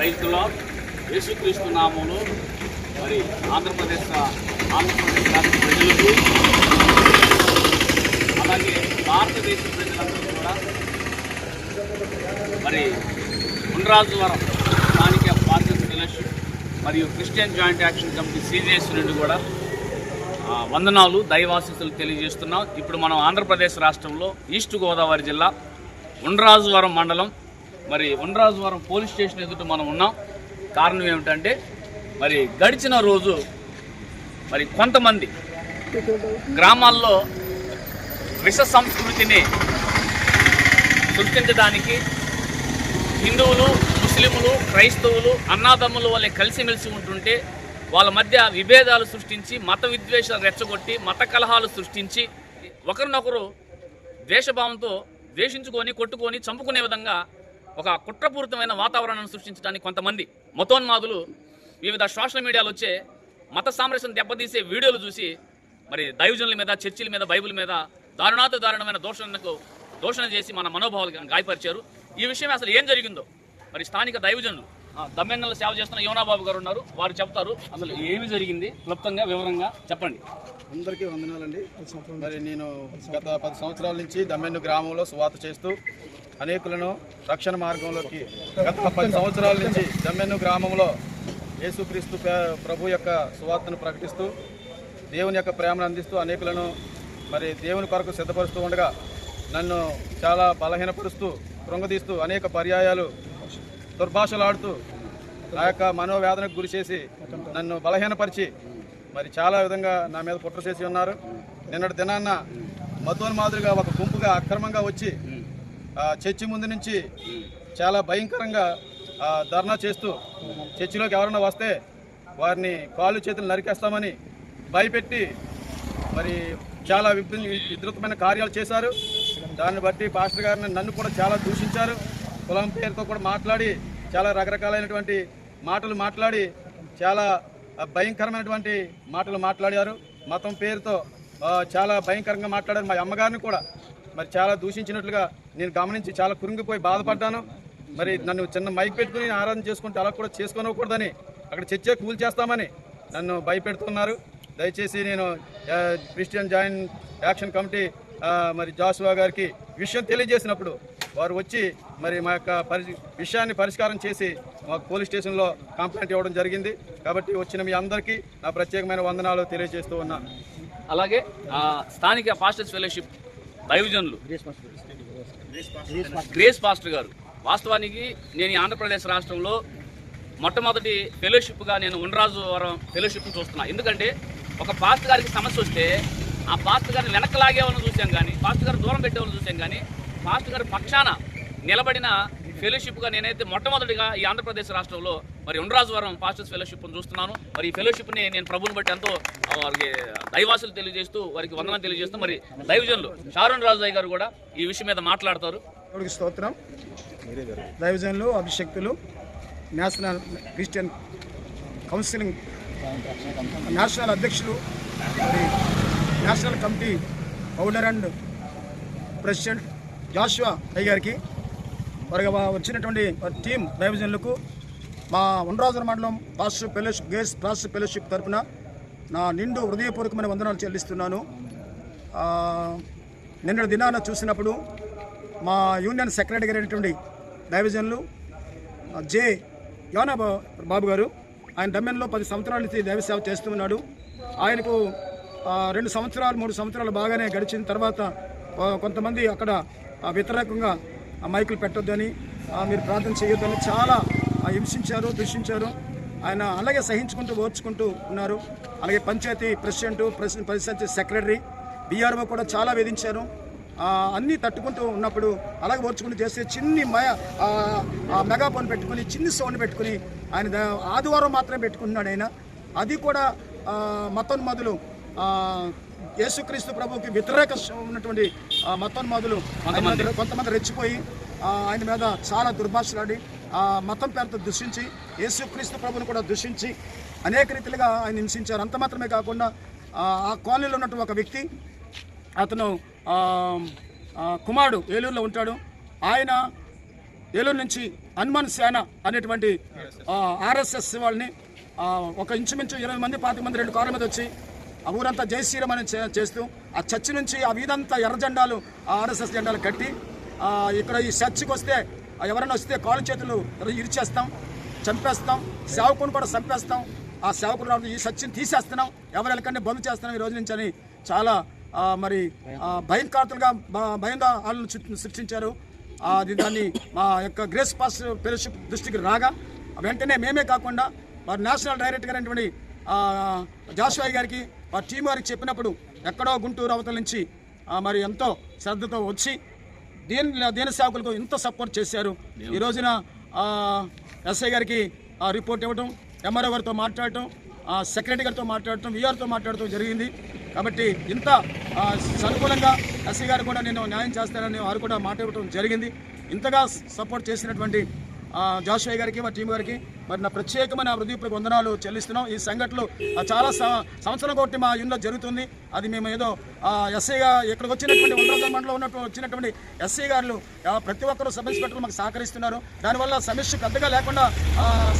రైతుల యేసుక్రీస్తు నామములు మరి ఆంధ్రప్రదేశ్ ఆంధ్రప్రదేశ్ రాష్ట్ర ప్రజలకు అలాగే భారతదేశ ప్రజలందరూ కూడా మరి ఉండ్రాజువరం స్థానిక బాధ్యత ఫెలోషిప్ మరియు Christian joint action committee CGS నుండి కూడా వందనాలు దైవాశీస్సులు తెలియజేస్తున్నాం. ఇప్పుడు మనం ఆంధ్రప్రదేశ్ రాష్ట్రంలో ఈస్ట్ గోదావరి జిల్లా ఉండ్రాజువరం మండలం మరి వనరాజవరం పోలీస్ స్టేషన్ ఎదుట మనం ఉన్నాం. కారణం ఏమిటంటే మరి గడిచిన రోజు మరి కొంతమంది గ్రామాల్లో విష సంస్కృతిని సృష్టించడానికి హిందువులు ముస్లింలు క్రైస్తవులు అన్నాదమ్ములు వాళ్ళే కలిసిమెలిసి ఉంటుంటే వాళ్ళ మధ్య విభేదాలు సృష్టించి మత విద్వేషాలు రెచ్చగొట్టి మత కలహాలు సృష్టించి ఒకరినొకరు ద్వేషభావంతో ద్వేషించుకొని కొట్టుకొని చంపుకునే విధంగా ఒక కుట్రపూరితమైన వాతావరణాన్ని సృష్టించడానికి కొంతమంది మతోన్మాదులు వివిధ సోషల్ మీడియాలో వచ్చే మత సామరస్యం దెబ్బతీసే వీడియోలు చూసి మరి దైవజనుల మీద చర్చిల మీద బైబిల్ మీద దారుణాత దారుణమైన దోషణకు దోషణ చేసి మన మనోభావాలు గాయపరిచారు. ఈ విషయం అసలు ఏం జరిగిందో? మరి స్థానిక దైవజనులు దమ్మెన్నెల సేవ చేస్తున్న యోనాబాబు గారు ఉన్నారు. వారు చెప్తారు. అందులో ఏమి జరిగింది? క్లుప్తంగా వివరంగా చెప్పండి. అందరికీ వందనాలండి. మరి నేను గత పది సంవత్సరాల నుంచి దమ్మెన్ను గ్రామంలో సువాత చేస్తూ అనేకులను రక్షణ మార్గంలోకి గత పది సంవత్సరాల నుంచి దమ్మెన్ను గ్రామంలో యేసుక్రీస్తు ప్రభు యొక్క సువార్తను ప్రకటిస్తూ దేవుని యొక్క ప్రేమను అందిస్తూ అనేకులను మరి దేవుని కొరకు సిద్ధపరుస్తూ ఉండగా నన్ను చాలా బలహీనపరుస్తూ కృంగదీస్తూ అనేక పర్యాయాలు దుర్భాషలాడుతూ నా యొక్క మనోవేదనకు గురి చేసి నన్ను బలహీనపరిచి మరి చాలా విధంగా నా మీద కుట్ర చేసి ఉన్నారు. నిన్నటి దినాన్న మధువన్ మాదిరిగా ఒక గుంపుగా అక్రమంగా వచ్చి చర్చి ముందు నుంచి చాలా భయంకరంగా ధర్నా చేస్తూ చర్చిలోకి ఎవరైనా వస్తే వారిని కాళ్ళు చేతులు నరికేస్తామని భయపెట్టి మరి చాలా విభిన్న విధృతమైన కార్యాలు చేశారు. దాన్ని బట్టి పాస్టర్ గారిని నన్ను కూడా చాలా దూషించారు. కులం పేరుతో కూడా మాట్లాడి చాలా రకరకాలైనటువంటి మాటలు మాట్లాడి చాలా భయంకరమైనటువంటి మాటలు మాట్లాడారు. మతం పేరుతో చాలా భయంకరంగా మాట్లాడారు మా అమ్మగారిని కూడా. మరి చాలా దూషించినట్లుగా నేను గమనించి చాలా కురింగిపోయి బాధపడ్డాను. మరి నన్ను చిన్న మైక్ పెట్టుకుని ఆరాధన చేసుకుంటే అలా కూడా చేసుకోనకూడదని అక్కడ చర్చే కూల్ చేస్తామని నన్ను భయపెడుతున్నారు. దయచేసి నేను క్రిస్టియన్ జాయిన్ యాక్షన్ కమిటీ మరి జాసువా గారికి విషయం తెలియజేసినప్పుడు వారు వచ్చి మరి మా యొక్క పరి విషయాన్ని పరిష్కారం చేసి మాకు పోలీస్ స్టేషన్లో కంప్లైంట్ ఇవ్వడం జరిగింది. కాబట్టి వచ్చిన మీ అందరికీ నా ప్రత్యేకమైన వందనాలు తెలియజేస్తూ ఉన్నాను అలాగే స్థానిక పాస్టర్స్ ఫెలోషిప్ దైవజనులు గ్రేస్ పాస్టర్ గారు వాస్తవానికి నేను ఈ ఆంధ్రప్రదేశ్ రాష్ట్రంలో మొట్టమొదటి ఫెలోషిప్గా నేను ఉండరాజు వరం ఫెలోషిప్ని చూస్తున్నా. ఎందుకంటే ఒక పాస్టర్ గారికి సమస్య వస్తే ఆ పాస్టర్ గారిని వెనక్కి లాగేవాళ్ళని చూసాం కానీ పాస్టర్ గారు దూరం పెట్టేవాళ్ళని చూసాం కానీ పాస్టర్ గారి పక్షాన నిలబడిన ఫెలోషిప్గా నేనైతే మొట్టమొదటిగా ఈ ఆంధ్రప్రదేశ్ రాష్ట్రంలో మరి ఉండ్రాజువరం పాస్టర్స్ ఫెలోషిప్ను చూస్తున్నాను. మరి ఈ ఫెలోషిప్ని నేను ప్రభువుని బట్టి ఎంతో వారికి దైవాసులు తెలియజేస్తూ వారికి వందనం తెలియజేస్తూ మరి దైవజనులు షారుణ్ రాజు గారు కూడా ఈ విషయం మీద మాట్లాడతారు. స్తోత్రం. దైవజనులు అభిషక్తులు నేషనల్ క్రిస్టియన్ కౌన్సిలింగ్ నేషనల్ అధ్యక్షులు national committee founder and president Joshua అయ్య గారికి. వారికి వచ్చినటువంటి టీం దైవజనులకు మా ఉండ్రాజుల మండలం pastor fellowship grace pastor fellowship తరపున నా నిండు హృదయపూర్వకమైన వందనాలు చెల్లిస్తున్నాను. నిన్నటి దినాన చూసినప్పుడు మా యూనియన్ సెక్రటరీ అయినటువంటి దైవజనులు జే. యోనా బాబు గారు ఆయన డమ్మెన్లో పది సంవత్సరాల నుంచి దైవ సేవ చేస్తూ ఉన్నాడు ఆయనకు రెండు సంవత్సరాలు మూడు సంవత్సరాలు బాగానే గడిచిన తర్వాత కొంతమంది అక్కడ వ్యతిరేకంగా ఆ, మైకులు పెట్టొద్దని మీరు ప్రార్థన చేయొద్దని చాలా హింసించారు దూషించారు. ఆయన అలాగే సహించుకుంటూ ఓర్చుకుంటూ ఉన్నారు. అలాగే panchayat president president panchayat secretary VRO కూడా చాలా వేధించారు. అన్నీ తట్టుకుంటూ ఉన్నప్పుడు అలాగే ఓర్చుకుంటూ చేస్తే చిన్ని మయ ఆ, మెగాఫోన్ పెట్టుకుని చిన్ని సౌండ్ పెట్టుకుని ఆయన ఆదివారం మాత్రమే పెట్టుకుంటున్నాడు ఆయన. అది కూడా మతోన్మదులు యేసుక్రీస్తు ప్రభుకి వ్యతిరేక ఉన్నటువంటి ఆ, మతోన్మాదులు ఆయన మీద. కొంతమంది రెచ్చిపోయి ఆయన మీద చాలా దుర్భాషలాడి ఆ మతం పేరుతో దూషించి యేసుక్రీస్తు ప్రభుని కూడా దూషించి అనేక రీతిలుగా ఆయన హింసించారు. అంత మాత్రమే కాకుండా ఆ కాలనీలో ఉన్నటువంటి ఒక వ్యక్తి అతను కుమారుడు ఏలూరులో ఉంటాడు. ఆయన ఏలూరు నుంచి హనుమాన్ సేన అనేటువంటి ఆర్ఎస్ఎస్ వాళ్ళని ఒక ఇంచుమించు ఇరవై మంది పాతిక మంది రెండు కార్ల మీద వచ్చి ఆ ఊరంతా జై శ్రీరామ్ అని చేస్తూ ఆ చర్చి నుంచి ఆ వీధంతా ఎర్ర జెండాలు ఆ ఆర్ఎస్ఎస్ జెండాలు కట్టి ఇక్కడ ఈ చర్చికి వస్తే ఎవరైనా వస్తే కాలు చేతులు ఇరిచేస్తాం చంపేస్తాం సేవకుని కూడా చంపేస్తాం. ఆ సేవకుడు ఈ చర్చిని తీసేస్తున్నాం. ఎవరు వెళ్ళకండి బంద్ చేస్తున్నాం ఈ రోజు నుంచి అని చాలా మరి భయంకరతలుగా భయం భయంగా సృష్టించారు. అది దాన్ని మా యొక్క గ్రేస్ పాస్ ఫెలోషిప్ దృష్టికి రాగా వెంటనే మేమే కాకుండా మరి నేషనల్ డైరెక్టర్ అయినటువంటి ఆ, జాషువాయి గారికి మా టీం వారికి చెప్పినప్పుడు ఎక్కడో గుంటూరు అవతల నుంచి మరి ఎంతో శ్రద్ధతో వచ్చి దీని దీని సేవకులకు ఎంతో సపోర్ట్ చేశారు. ఈ రోజున ఎస్ఐ గారికి రిపోర్ట్ ఇవ్వటం ఎంఆర్ఓ గారితో మాట్లాడటం సెక్రటరీ గారితో మాట్లాడటం విఆర్తో మాట్లాడటం జరిగింది. కాబట్టి ఇంత సనుకూలంగా అనుకూలంగా ఎస్ఐ గారు కూడా నేను న్యాయం చేస్తానని వారు కూడా మాట్లాడటం జరిగింది. ఇంతగా సపోర్ట్ చేసినటువంటి జాషువయ్య గారికి మా టీం గారికి మరి నా ప్రత్యేకమైన హృదయపూర్వక వందనాలు చెల్లిస్తున్నాం. ఈ సంఘటనలు చాలా సంవత్సరం కొట్టి మా ఇంట్లో జరుగుతుంది. అది మేము ఏదో ఎస్ఐగా ఇక్కడికి వచ్చినటువంటి ఉండరాజ మండలం ఉన్నటువంటి వచ్చినటువంటి ఎస్ఐ గారు ప్రతి ఒక్కరూ సబ్ ఇన్స్పెక్టర్లు మాకు సహకరిస్తున్నారు. దానివల్ల సమస్య పెద్దగా లేకుండా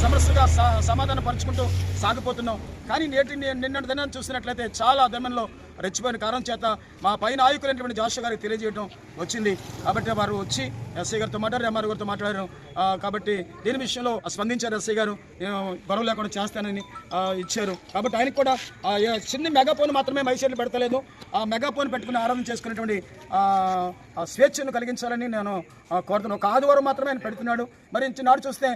సమస్యగా స- సమాధానం పరుచుకుంటూ సాగిపోతున్నాం. కానీ నేటి ని- నిన్నటి దినాన్ని చూసినట్లయితే చాలా దమ్యంలో రెచ్చిపోయిన కారణం చేత మా పైన నాయకులైనటువంటి జాషు గారికి తెలియజేయడం వచ్చింది. కాబట్టి వారు వచ్చి ఎస్ఐ గారితో మాట్లాడారు ఎంఆర్ గారితో మాట్లాడారు. కాబట్టి దీని విషయంలో స్పందించారు ఎస్ఐ గారు. నేను గొడవ లేకుండా చేస్తానని ఇచ్చారు. కాబట్టి ఆయనకు కూడా చిన్న మెగాఫోన్ మాత్రమే మైసూర్లు పెడతలేదు. ఆ మెగాఫోన్ పెట్టుకుని ఆరాధన చేసుకునేటువంటి స్వేచ్ఛను కలిగించాలని నేను కోరుతున్నాను ఒక ఆదివారం మాత్రమే ఆయన పెడుతున్నాడు. మరి నాడు చూస్తే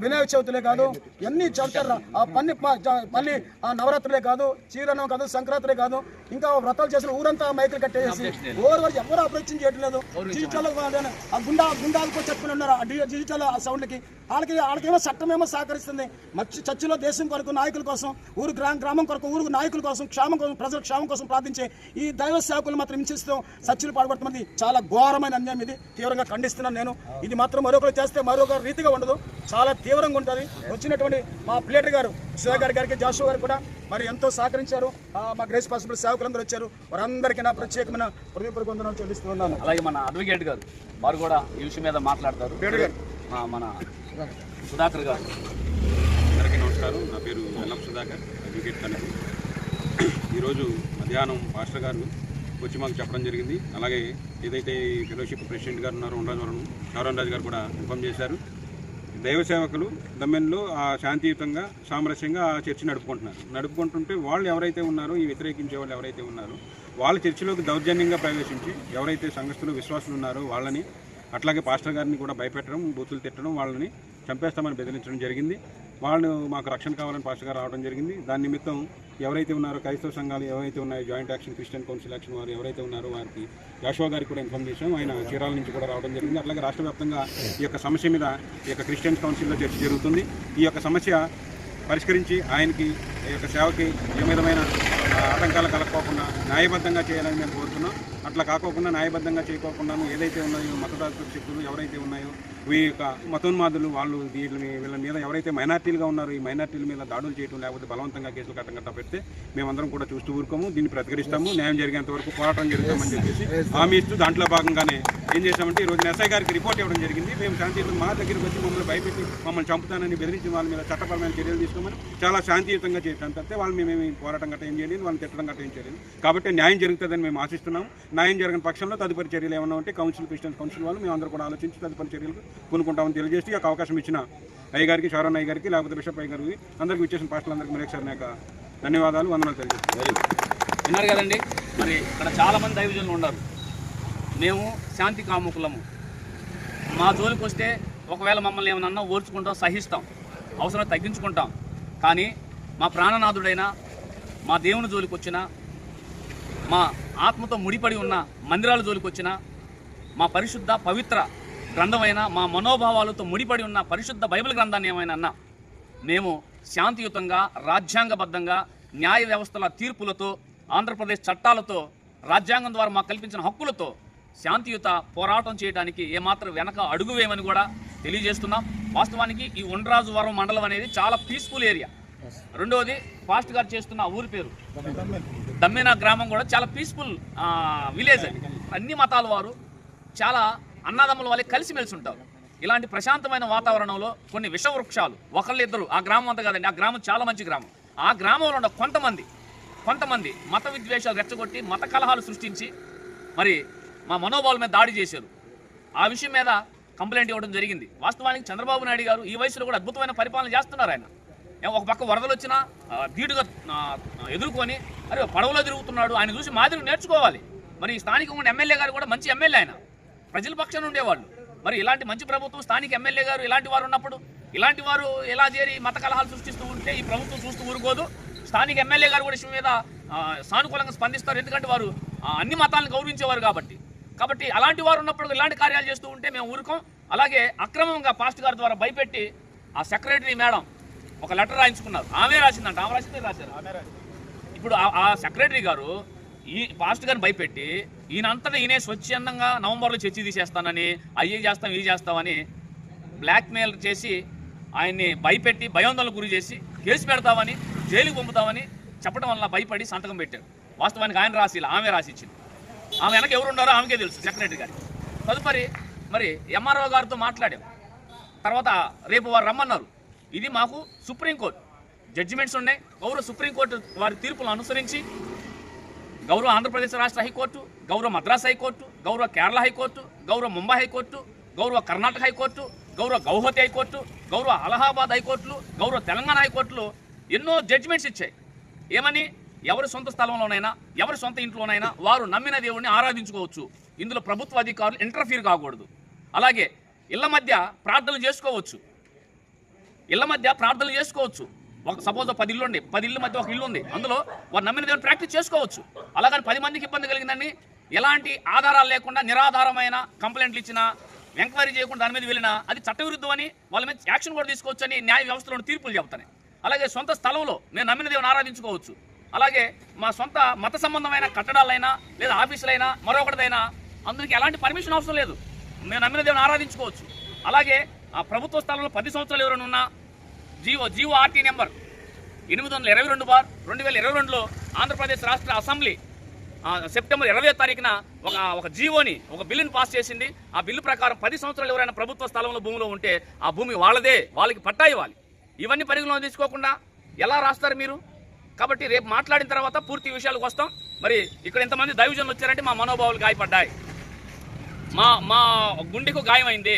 వినాయక చవితిలే కాదు ఎన్ని చవితారు పన్ని ప- మళ్ళీ నవరాత్రులే కాదు చీరనం కాదు సంక్రాంతిలే కాదు ఇంకా వ్రతాలు చేసిన ఊరంతా మైకులు కట్టేసి ఓవర్ ఎవరు అప్రోచింగ్ చేయట్లేదు. డిజిటల్ ఆ గుండా గుండాలకు చెప్పుకుని ఉన్నారు. ఆ డిజిటల్ ఆ సౌండ్కి వాళ్ళకి వాళ్ళకేమో చట్టమేమో సహకరిస్తుంది. మచ్చి చర్చిలో దేశం కొరకు నాయకుల కోసం ఊరు గ్రామ గ్రామం కొరకు ఊరు నాయకుల కోసం క్షేమం కోసం ప్రజల క్షేమం కోసం ప్రార్థించే ఈ దైవ సేవకులు మాత్రం హింసిస్తూ చర్చలు పాల్గొడుతున్నది చాలా ఘోరమైన అన్యాయం ఇది. తీవ్రంగా ఖండిస్తున్నాను నేను. ఇది మాత్రం మరొకరు చేస్తే మరొక రీతిగా ఉండదు. చాలా తీవ్రంగా ఉంటుంది. వచ్చినటువంటి మా ప్లేటర్ గారు శివ గారి గారికి జాషు గారు కూడా మరి ఎంతో సహకరించారు. మా గ్రేస్ పాసిబుల్ సేవకులందరూ వచ్చారు. వారందరికీ నా ప్రత్యేకమైన హృదయపూర్వక వందనాలు చెల్లిస్తూ ఉన్నాను అలాగే మన అడ్వకేట్ గారు వారు కూడా ఈ విషయం మీద మాట్లాడతారు. మన సుధాకర్ గారు. అందరికీ నమస్కారం. నా పేరు సుధాకర్ అడ్వకేట్ కనకు ఈరోజు మధ్యాహ్నం పాస్టర్ గారు వచ్చి మాకు చెప్పడం జరిగింది. అలాగే ఏదైతే ఫెలోషిప్ ప్రెసిడెంట్ గారు ఉన్నారో ఉండడం శవరన్ రాజు గారు కూడా ఇన్ఫామ్ చేశారు. దైవ సేవకులు దమ్మెన్లో ఆ శాంతియుతంగా సామరస్యంగా ఆ చర్చి నడుపుకుంటున్నారు. నడుపుకుంటుంటే వాళ్ళు ఎవరైతే ఉన్నారో ఈ వ్యతిరేకించే వాళ్ళు ఎవరైతే ఉన్నారో వాళ్ళ చర్చిలోకి దౌర్జన్యంగా ప్రవేశించి ఎవరైతే సంఘస్థులు విశ్వాసులు ఉన్నారో వాళ్ళని అట్లాగే పాస్టర్ గారిని కూడా భయపెట్టడం బూతులు తిట్టడం వాళ్ళని చంపేస్తామని బెదిరించడం జరిగింది. వాళ్ళు మాకు రక్షణ కావాలని పాస్టర్ గారు రావడం జరిగింది. దాని నిమిత్తం ఎవరైతే ఉన్నారో క్రైస్తవ సంఘాలు ఎవరైతే ఉన్నాయో joint action Christian council action వారు ఎవరైతే ఉన్నారో వారికి యాషో గారికి కూడా ఇన్ఫామ్ చేశాం ఆయన చీరాల నుంచి కూడా రావడం జరిగింది. అట్లాగే రాష్ట్ర వ్యాప్తంగా ఈ యొక్క సమస్య మీద ఈ యొక్క క్రిస్టియన్ కౌన్సిల్లో చర్చ జరుగుతుంది. ఈ యొక్క సమస్య పరిష్కరించి ఆయనకి ఈ యొక్క సేవకి ఏ విధమైన ఆటంకాలు కలగకోకుండా న్యాయబద్ధంగా చేయాలని మేము కోరుతున్నాం. అట్లా కాకోకుండా న్యాయబద్ధంగా చేయకోకుండాను ఏదైతే ఉన్నాయో మతదాత శక్తులు ఎవరైతే ఉన్నాయో ఈ యొక్క మతోన్మాదులు వాళ్ళు వీళ్ళని వీళ్ళ మీద ఎవరైతే మైనార్టీలుగా ఉన్నారో ఈ మైనార్టీల మీద దాడులు చేయడం లేకపోతే బలవంతంగా కేసులు కట్టం కట్ట పెడితే మేమందరం కూడా చూస్తూ ఊరుకోము. దీన్ని ప్రతిఘటిస్తాము. న్యాయం జరిగేంత వరకు పోరాటం జరుగుతామని చెప్పేసి హామీ ఇస్తూ దాంట్లో భాగంగానే ఏం చేశామంటే ఈ రోజున ఎస్ఐ గారికి రిపోర్ట్ ఇవ్వడం జరిగింది. మేము శాంతియుతంగా మా దగ్గరికి వచ్చి మమ్మల్ని భయపెట్టి మమ్మల్ని చంపుతానని బెదిరించిన వాళ్ళ మీద చట్టపరమైన చర్యలు తీసుకోమని చాలా శాంతియుతంగా చేశాం తప్పితే వాళ్ళు మేమేమి పోరాటం గట్ట ఏం చేయలేదు వాళ్ళని తిట్టడం గట్ట ఏం చేయలేదు కాబట్టి న్యాయం జరుగుతుందని మేము ఆశిస్తున్నాం. న్యాయం జరిగిన పక్షంలో తదుపరి చర్యలు ఏమన్నా ఉంటే కౌన్సిల్ క్రిస్టియన్ కౌన్సిల్ వాళ్ళు మేము అందరూ కూడా ఆలోచించి తదుపరి చర్యలు కొనుక్కుంటామని తెలియజేసి ఒక అవకాశం ఇచ్చిన అయ్యగారికి శరణ్ అయ్య గారికి లేకపోతే బిషప్ అయ్య గారికి అందరికీ ఇచ్చేసిన పాస్టర్లందరికీ మరొకసారి నా యొక్క ధన్యవాదాలు వందనాలు తెలియజేస్తాను విన్నారు కదండి? మరి ఇక్కడ చాలామంది దైవజనులు ఉన్నారు. మేము శాంతి కాముకులము. మా జోలికి వస్తే ఒకవేళ మమ్మల్ని ఏమన్నా ఓర్చుకుంటాం సహిస్తాం. అవసరం తగ్గించుకుంటాం. కానీ మా ప్రాణనాథుడైన మా దేవుని జోలికి వచ్చిన మా ఆత్మతో ముడిపడి ఉన్న మందిరాల జోలికి వచ్చిన మా పరిశుద్ధ పవిత్ర గ్రంథమైన మా మనోభావాలతో ముడిపడి ఉన్న పరిశుద్ధ బైబిల్ గ్రంథాన్ని ఏమైనా అన్నా మేము శాంతియుతంగా రాజ్యాంగబద్ధంగా న్యాయ వ్యవస్థల తీర్పులతో ఆంధ్రప్రదేశ్ చట్టాలతో రాజ్యాంగం ద్వారా మాకు కల్పించిన హక్కులతో శాంతియుత పోరాటం చేయడానికి ఏమాత్రం వెనక అడుగువేమని కూడా తెలియజేస్తున్నాం. వాస్తవానికి ఈ ఉండరాజువరం మండలం అనేది చాలా పీస్ఫుల్ ఏరియా రెండవది ఫాస్ట్ గారు చేస్తున్న ఊరి పేరు. దమ్మిన గ్రామం కూడా చాలా పీస్ఫుల్ విలేజ్ అది. అన్ని మతాల వారు చాలా అన్నదమ్ముల వల్ల కలిసిమెలిసి ఉంటారు. ఇలాంటి ప్రశాంతమైన వాతావరణంలో కొన్ని విషవృక్షాలు ఒకళ్ళిద్దరు ఆ గ్రామం అంతా కాదండి ఆ గ్రామం చాలా మంచి గ్రామం. ఆ గ్రామంలో ఉన్న కొంతమంది కొంతమంది మత విద్వేషాలు రెచ్చగొట్టి మత కలహాలు సృష్టించి మరి మా మనోభావాల మీద దాడి చేశారు. ఆ విషయం మీద కంప్లైంట్ ఇవ్వడం జరిగింది. వాస్తవానికి చంద్రబాబు నాయుడు గారు ఈ వయసులో కూడా అద్భుతమైన పరిపాలన చేస్తున్నారు ఆయన. ఒక పక్క వరదలు వచ్చినా ధీటుగా ఎదుర్కొని అరే పడవలో తిరుగుతున్నాడు. ఆయన చూసి మాదిరి నేర్చుకోవాలి. మరి స్థానికంగా ఉన్న ఎమ్మెల్యే గారు కూడా మంచి ఎమ్మెల్యే ఆయన. ప్రజల పక్షాన ఉండేవాళ్ళు. మరి ఇలాంటి మంచి ప్రభుత్వం స్థానిక ఎమ్మెల్యే గారు ఇలాంటి వారు ఉన్నప్పుడు ఇలాంటి వారు ఎలా చేరి మత కలహాలు సృష్టిస్తూ ఉంటే ఈ ప్రభుత్వం చూస్తూ ఊరుకోదు. స్థానిక ఎమ్మెల్యే గారు కూడా విషయం మీద సానుకూలంగా స్పందిస్తారు. ఎందుకంటే వారు అన్ని మతాలను గౌరవించేవారు కాబట్టి. కాబట్టి అలాంటి వారు ఉన్నప్పుడు ఇలాంటి కార్యాలు చేస్తూ ఉంటే మేము ఊరుకోం. అలాగే అక్రమంగా పాస్ట్ గారి ద్వారా భయపెట్టి ఆ సెక్రటరీ మేడం ఒక లెటర్ రాయించుకున్నారు. ఆమె రాసిందంట. ఆమె రాసిందే రాశారు. ఇప్పుడు ఆ- సెక్రటరీ గారు ఈ పాస్ట్ గారిని భయపెట్టి ఈయనంతటా ఈయనే స్వచ్ఛందంగా నవంబర్లో చర్చి తీసేస్తానని అయ్యి చేస్తాం ఇవి చేస్తామని బ్లాక్మెయిల్ చేసి ఆయన్ని భయపెట్టి భయోందనలకు గురి చేసి కేసు పెడతామని జైలుకి పంపుతామని చెప్పడం వల్ల భయపడి సంతకం పెట్టారు. వాస్తవానికి ఆయన రాసి ఆమె రాసి ఇచ్చింది. ఆమె వెనక ఎవరు ఉన్నారో ఆమెకే తెలుసు సెక్రటరీ గారికి. తదుపరి మరి ఎంఆర్ఓ గారితో మాట్లాడాం. తర్వాత రేపు వారు రమ్మన్నారు. ఇది మాకు సుప్రీంకోర్టు జడ్జిమెంట్స్ ఉన్నాయి. గౌరవ సుప్రీంకోర్టు వారి తీర్పులను అనుసరించి గౌరవ ఆంధ్రప్రదేశ్ రాష్ట్ర హైకోర్టు గౌరవ మద్రాస్ హైకోర్టు గౌరవ కేరళ హైకోర్టు గౌరవ ముంబై హైకోర్టు గౌరవ కర్ణాటక హైకోర్టు గౌరవ గౌహతి హైకోర్టు గౌరవ అలహాబాద్ హైకోర్టులు గౌరవ తెలంగాణ హైకోర్టులు ఎన్నో జడ్జిమెంట్స్ ఇచ్చాయి. ఏమని? ఎవరి సొంత స్థలంలోనైనా ఎవరి సొంత ఇంట్లోనైనా వారు నమ్మిన దేవుణ్ణి ఆరాధించుకోవచ్చు. ఇందులో ప్రభుత్వ అధికారులు ఇంటర్ఫీర్ కాకూడదు. అలాగే ఇళ్ళ మధ్య ప్రార్థనలు చేసుకోవచ్చు. ఇళ్ళ మధ్య ప్రార్థనలు చేసుకోవచ్చు. ఒక సపోజ్ పది ఇల్లు ఉండి పది ఇళ్ళ మధ్య ఒక ఇల్లు ఉంది. అందులో వారు నమ్మిన దేవుని ప్రాక్టీస్ చేసుకోవచ్చు. అలాగని పది మందికి ఇబ్బంది కలిగిందని ఎలాంటి ఆధారాలు లేకుండా నిరాధారమైన కంప్లైంట్లు ఇచ్చినా ఎంక్వైరీ చేయకుండా దాని మీద వెళ్ళినా అది చట్టవిరుద్ధం అని వాళ్ళ మీద యాక్షన్ కూడా తీసుకోవచ్చు అని న్యాయ వ్యవస్థలో తీర్పులు చెబుతాయి అలాగే సొంత స్థలంలో నేను నమ్మిన దేవుని ఆరాధించుకోవచ్చు. అలాగే మా సొంత మత సంబంధమైన కట్టడాలైనా లేదా ఆఫీసులైనా మరొకటిదైనా అందుకు ఎలాంటి పర్మిషన్ అవసరం లేదు. మేము నమ్మిన దేవుని ఆరాధించుకోవచ్చు. అలాగే ఆ ప్రభుత్వ స్థలంలో పది సంవత్సరాలు ఎవరైనా ఉన్నా జీవో జీవో ఆర్టీ నెంబర్ ఎనిమిది వందల ఇరవై రెండు బార్ రెండు వేల ఇరవై రెండులో ఆంధ్రప్రదేశ్ రాష్ట్ర అసెంబ్లీ సెప్టెంబర్ ఇరవై తారీఖున ఒక ఒక జీవోని ఒక బిల్లుని పాస్ చేసింది. ఆ బిల్లు ప్రకారం పది సంవత్సరాలు ఎవరైనా ప్రభుత్వ స్థలంలో భూమిలో ఉంటే ఆ భూమి వాళ్ళదే వాళ్ళకి పట్టా ఇవ్వాలి. ఇవన్నీ పరిగణలో తీసుకోకుండా ఎలా రాస్తారు మీరు? కాబట్టి రేపు మాట్లాడిన తర్వాత పూర్తి విషయాలకు వస్తాం. మరి ఇక్కడ ఇంతమంది దైవజనులు వచ్చారంటే మా మనోభావాలు గాయపడ్డాయి. మా మా గుండెకు గాయమైంది.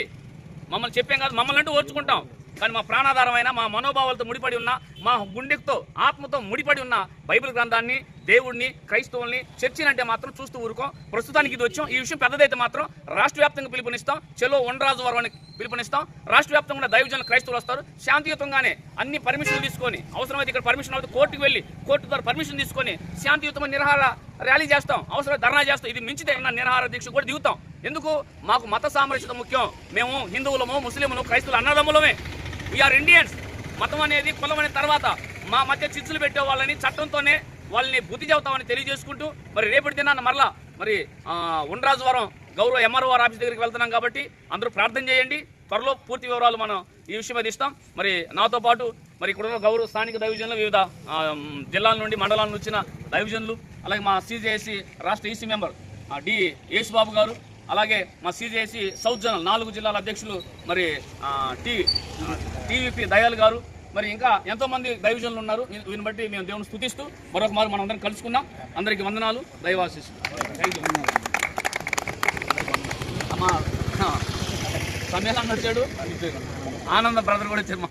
మమ్మల్ని చెప్పాం కాదు మమ్మల్ని అంటూ ఓర్చుకుంటాం. కానీ మా ప్రాణాధారమైన మా మనోభావాలతో ముడిపడి ఉన్న మా గుండెతో ఆత్మతో ముడిపడి ఉన్న బైబిల్ గ్రంథాన్ని దేవుడిని క్రైస్తవుల్ని చర్చిని అంటే మాత్రం చూస్తూ ఊరుకోం. ప్రస్తుతానికి ఇది వచ్చాం. ఈ విషయం పెద్దదైతే మాత్రం రాష్ట్ర వ్యాప్తంగా పిలుపునిస్తాం. చెలో వనరాజు వారు పిలుపునిస్తాం. రాష్ట్ర వ్యాప్తంగా దైవజన దైవజనులు క్రైస్తవులు వస్తారు. శాంతియుతంగానే అన్ని పర్మిషన్లు తీసుకొని అవసరమైతే ఇక్కడ పర్మిషన్ అవుతుంది కోర్టుకు వెళ్ళి కోర్టు ద్వారా పర్మిషన్ తీసుకొని శాంతియుతమైన నిరహార ర్యాలీ చేస్తాం. అవసరం ధర్నా చేస్తాం. ఇది మించితే ఉన్న నిరహార దీక్ష కూడా దిగుతాం. ఎందుకు? మాకు మత సామరస్యత ముఖ్యం. మేము హిందువులము ముస్లింలు క్రైస్తవులు అన్నదమ్ములమే. వీఆర్ ఇండియన్స్ మతం అనేది కులం అనే తర్వాత మా మధ్య చిచ్చులు పెట్టే వాళ్ళని చట్టంతోనే వాళ్ళని బుద్ధి చెబుతామని తెలియజేసుకుంటూ మరి రేపటి దినాన్న మరలా మరి ఆ, ఉండ్రాజువరం గౌరవ ఎంఆర్ఓ ఆఫీస్ దగ్గరికి వెళ్తున్నాం కాబట్టి అందరూ ప్రార్థన చేయండి. త్వరలో పూర్తి వివరాలు మనం ఈ విషయం మీద ఇస్తాం మరి నాతో పాటు మరి ఇక్కడ గౌరవ స్థానిక దైవజనులు వివిధ జిల్లాల నుండి మండలాల నుంచి వచ్చిన దైవజనులు అలాగే మా సిజేఎస్సి రాష్ట్ర ఈసీ మెంబర్ డి యేసుబాబు గారు అలాగే మా సిజేసి సౌత్ జోనల్ నాలుగు జిల్లాల అధ్యక్షులు మరి టీ టీవీపీ దయాల్ గారు మరి ఇంకా ఎంతో మంది దైవజనులు ఉన్నారు. దీన్ని బట్టి మేము దేవుని స్థుతిస్తూ మరొక మారు మనం అందరం కలుసుకున్నాం అందరికీ వందనాలు దైవాశీస్ అమ్మా సమ్మేళనం వచ్చాడు ఆనంద బ్రదర్ కూడా వచ్చారు